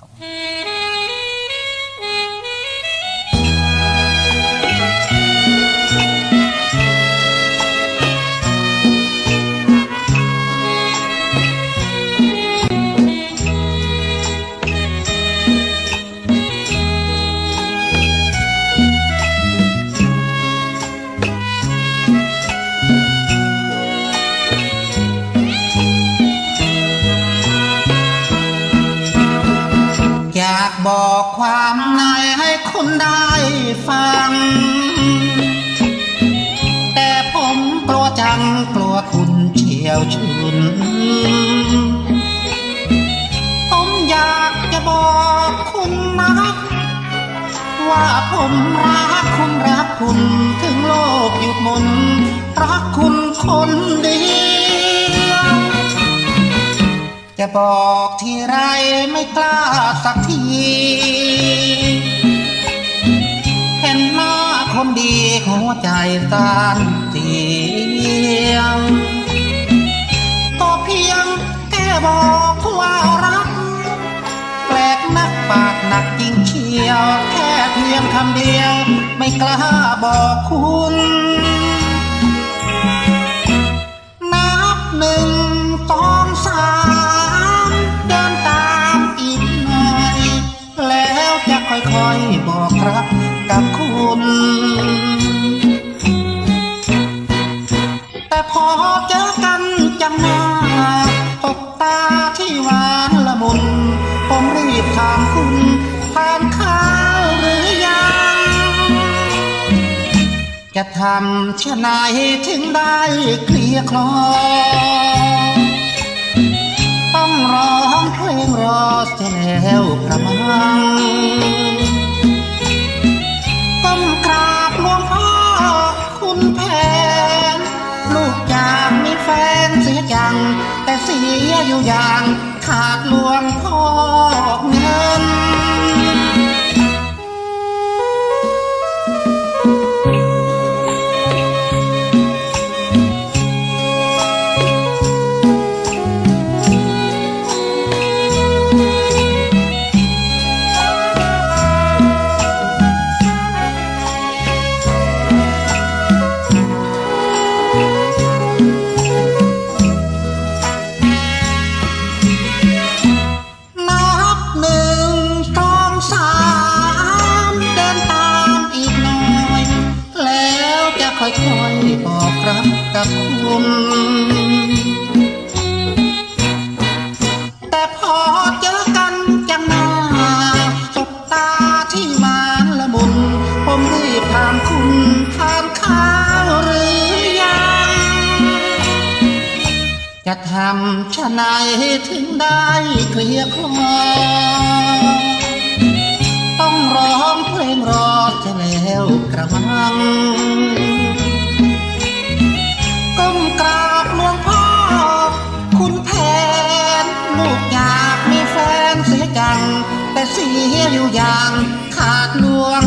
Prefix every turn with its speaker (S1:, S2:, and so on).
S1: อ บอกความในให้คุณได้ฟัง แต่ผมกลัวจังกลัวคุณเฉียวชุน ผมอยากจะบอกคุณนะ ว่าผมรักคุณ จะบอกที่ไรไม่กล้าสักที เห็นหน้าคนดีหัวใจตานเตียงก็เพียงแค่บอกว่ารัก แปลกนักปากหนักจริงเชียว แค่เพียงคำเดียว ไม่กล้าบอกคุณ นับหนึ่ง อกรักกับคุณ แต่พอเจอกันจังหน้าตกตาที่หวานละมุนผมรีบถามคุณทานข้าวหรือยัง จะทำเชะไหนถึงได้เคลียร์คลอต้องร้องเพลงรอเสียแล้วกระมัง แต่เสียอยู่อย่างขาดหลวงพ่อเงิน บอกรักกับคุณ แต่พอเจอกันจังหน้าสบตาที่หวานละมุน ผมรีบถามคุณทานข้าวหรือยัง จะทำชะไหนถึงได้เคลียร์คอต้องร้องเพลงรอจะแล้วกระมังากมีแฟนเสียกัง แต่เสียอยู่อย่างขาดลวง